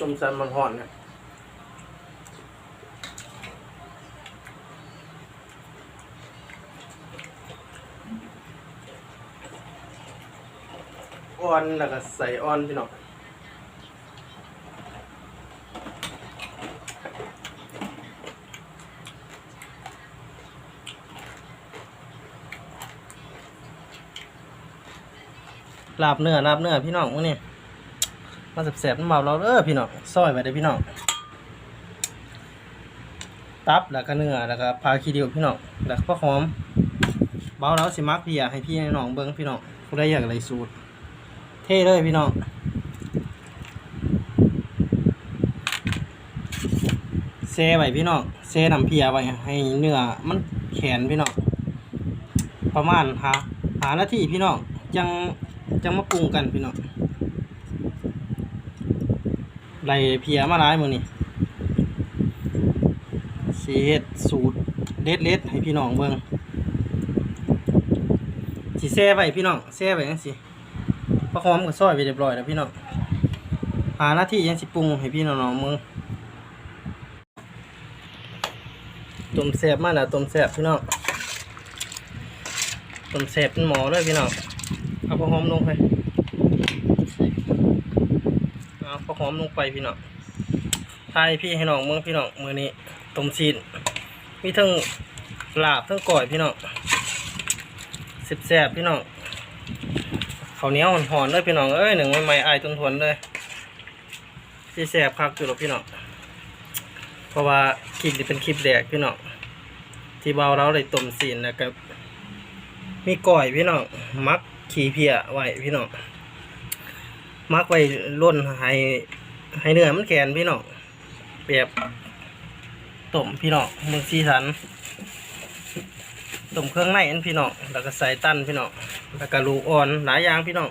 จมสันมันห่อนเนี่ยอ่อนแล้วก็ใส่อ่อนพี่น้องลาบเนื้อลาบเนื้อพี่น้องมื้อนี้ มาแสบๆน้ำเบาเราเด้อพี่น้องซอยไว้เด้พี่น้องตับแล้วก็เนื้อแล้วก็พาคีเดียวพี่น้องแล้วก็หอมเบาแล้วสิมักพี่อยากให้พี่น้องเบิ่งพี่น้องผู้ใดอยากอะไรสูตร เท่เลยพี่น้องเซไว้พี่น้องเซน้ำเพียไว้ให้เนื้อมันแข็งพี่น้องประมาณหาหานาทีพี่น้องจังจังมาปรุงกันพี่น้อง ไล่เพียมาหลายมือนี่สีเฮ็ดสูตรเด็ดเล็ดให้พี่น้องเบิ่งสิแซ่ไว้พี่น้องแซ่ไว้จังซี่ปลาหอมกับซอยไปเรียบร้อยแล้วพี่น้องหาหน้าที่ยังสิปรุงให้พี่น้องมึงต้มแซ่บมากนะต้มแซ่บพี่น้องต้มแซ่บเป็นหมอเลยพี่น้องเอาปลาหอมลงไปเอาปลา หอมลงไปพี่น้องทายพี่ให้น้องเมึงพี่น้องมือนี้ต้มชีนมีทั้งลาบทั้งก่อยพี่น้องแซ่บพี่น้องข้าวเหนียวหอนๆเลยพี่น้องเอ้ยหนึ่งใหม่ๆอายจนทวนเลยที่แสบคักจุดหรอพี่น้องเพราะว่าคลิปนี้เป็นคลิปแรกพี่น้องที่เบาเราเลยต้มซีนแล้วก็มีก่อยพี่น้องมักขี่เพียไว้พี่น้อง มักไว้ล้นให้ให้เนื้อมันแข็งพี่น้องแบบต้มพี่น้องมึงซีสันต้มเครื่องในอันพี่น้องแล้วก็ใส่ตั้นพี่น้องแล้วก็ลูกอ่อนหลายอย่างพี่น้อง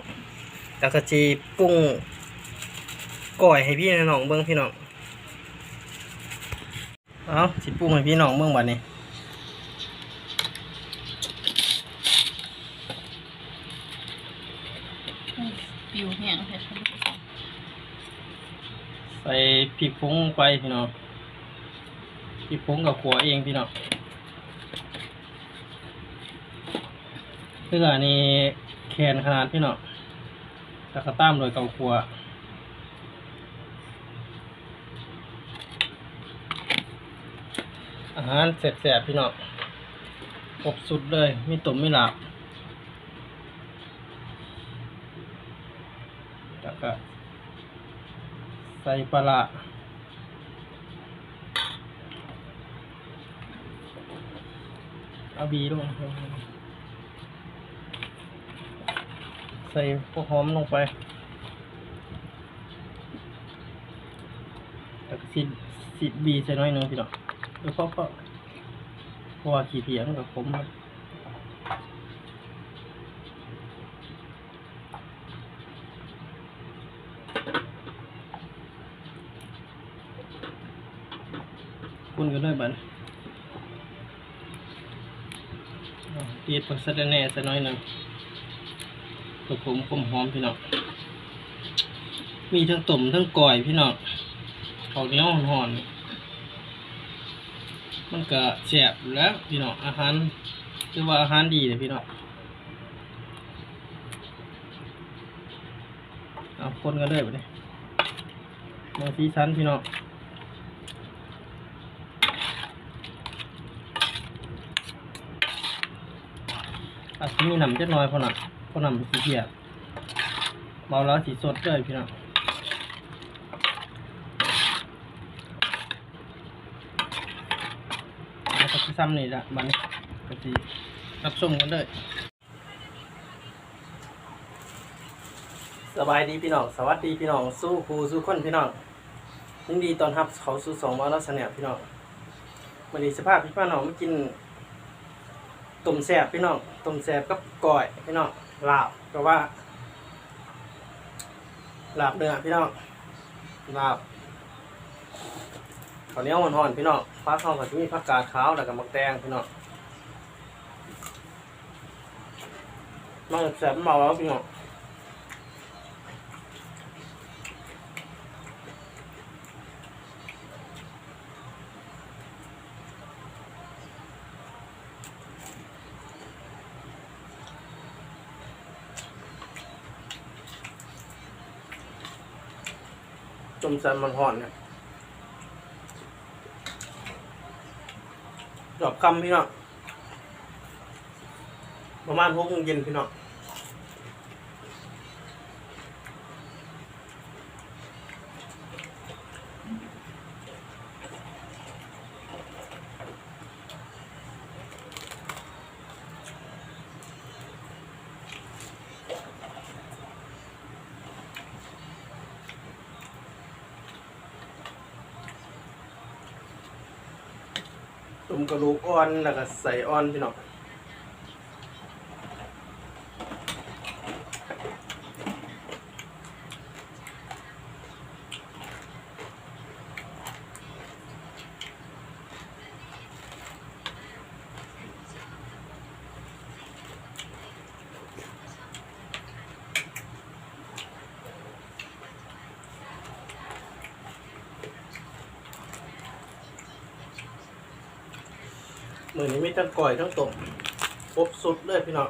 แล้วก็จีปรุงก่อยให้พี่น้องเบิ้งพี่น้องเอาสิปรุงให้พี่น้องเบิ้งบัดนี้ ปิวแห้งแต่ฉัน ใส่ พริกผงลงไปพี่น้องพริกผงกับขัวเองพี่น้องเพื่อนี่แคนขนาดพี่น้องแล้วก็ตามโดยเกาขัวอาหารเสร็จๆพี่น้องครบสุดเลยไมีตุ่มไมีหลาบแล้วก็ใส่ปลาร้า เอาบีลงใส่พวกหอมลงไปแล้วก็สิสิบีใส่น้อยหนึงพี่น้องเออเพราะเพราะว่าขี้เพียงกับผมครับคุณกันด้บัน มีผักสะระแหน่สักน้อยหนึ่งกับผมผมหอมพี่น้องมีทั้งต้มทั้งก่อยพี่น้องข้าวเหนียวห่อนๆมันก็แซ่บอยู่แล้วพี่น้องอาหารคือว่าอาหารดีเลยพี่น้องเอาคนกันเลยไปเลยมาที่ชั้นพี่น้อง อาจจะมีหนำจะน้อยพอหนักพอหนำสีเขียวเบาแล้วสีสดเลยพี่น้องแล้วก็ซ้ำนี่ละมันก็สิรับชมกันเลยสบายดีพี่น้อง สวัสดีพี่น้อง สู้ครูสู้คนพี่น้องยินดีตอนรับเขาสู่สองมาลักษณะพี่น้องวันนี้สภาพพี่น้องมากิน ต้มแซ่บพี่น้องต้มแซ่บกับก้อยพี่น้องลาบก็ว่าลาบเนื้อพี่น้องลาบข้าวเหนียวห่อนๆพี่น้องฟ้าทองกับที่มีผักกาดขาวแล้วก็มักแตงพี่น้องมันแซ่บมาแล้วพี่น้อง มแซมมันห่อนเนี่ยดอกคำพี่น้องประมาณหกโมงเย็นพี่น้อง มกระดูกอ่อนแล้วก็ใส่อ่อนพี่น้อง มือนี้มีทั้งก่อยทั้งตมครบสุดเลยพี่น้อง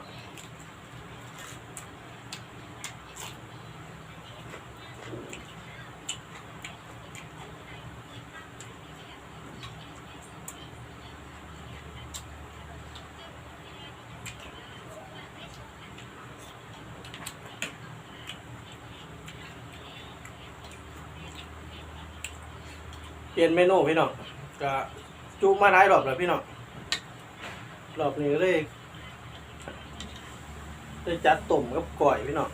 เปลี่ยนเมนูพี่น้องก็จุมาหลายรอบแล้วพี่น้อง รอบนี้ก็เลยเลยจัดต้มกับก่อยพี่น้อง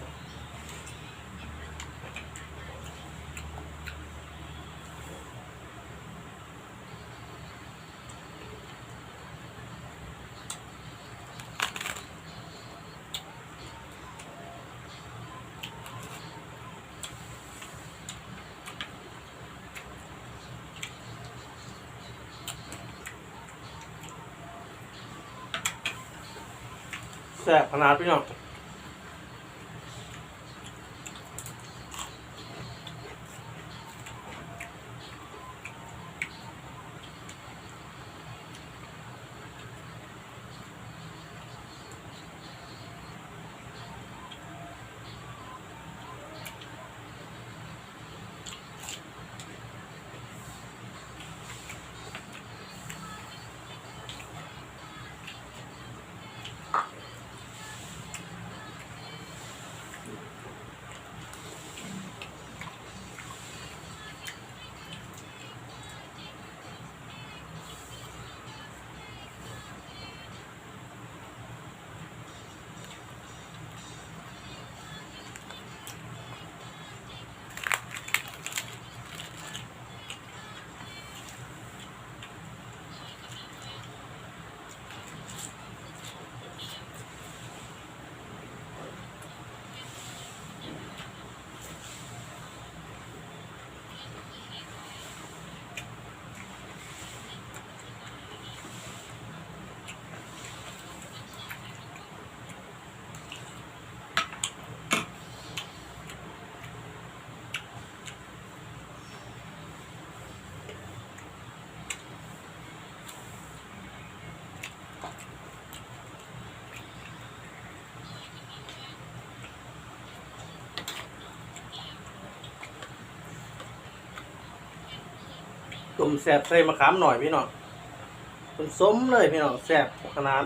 แซ่บขนาดพี่น้อง ต้มแสบใส่มะขามหน่อยพี่น้องต้มส้มเลยพี่น้องแสบขนาด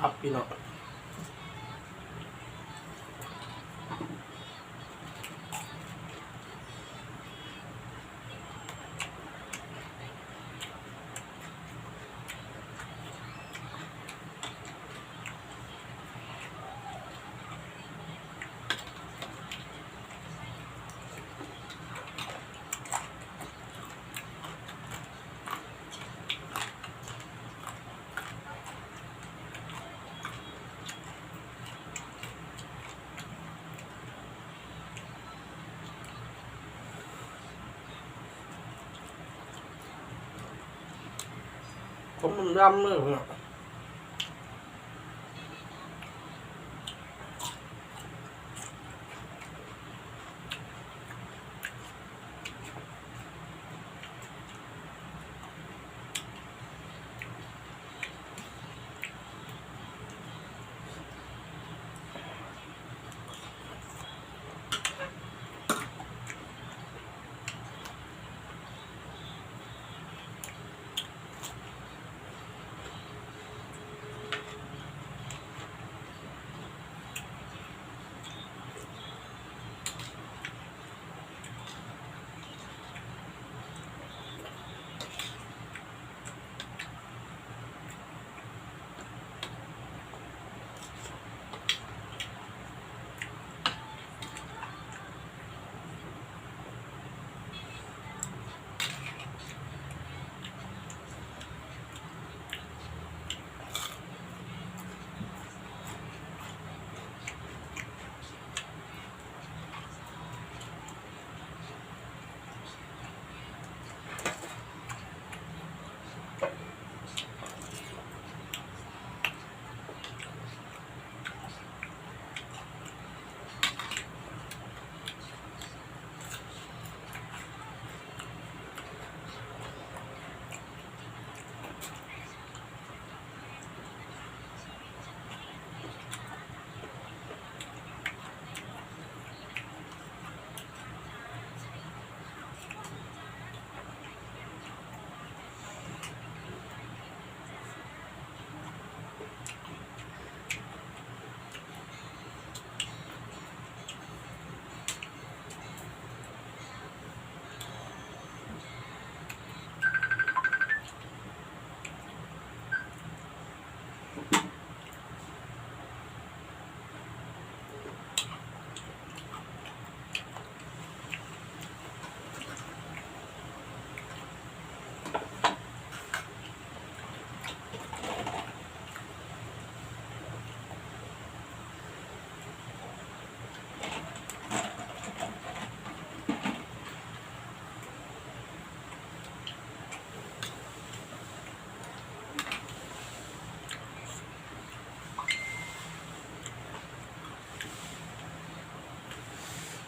ตับพี่ ผมมันดำเลย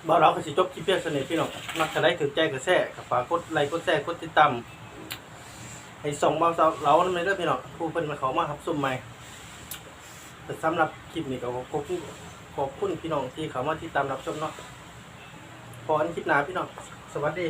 บ่าวเราก็สิจบคลิปเพียงสน่ห์พี่น้องมักจะได้ถือใจกระแสกับฝากกดไลค์กดแชร์กดติดตามให้ส่งบ่าวสาวเราในเลยเด้พี่น้องผู้เพิ่นมาเขามารับชมใหม่แต่สำหรับคลิปนี้ก็ขอบคุณขอบคุณพี่น้องที่เขามาติดตามรับชมเนาะพออันคลิปหน้าพี่น้องสวัสดี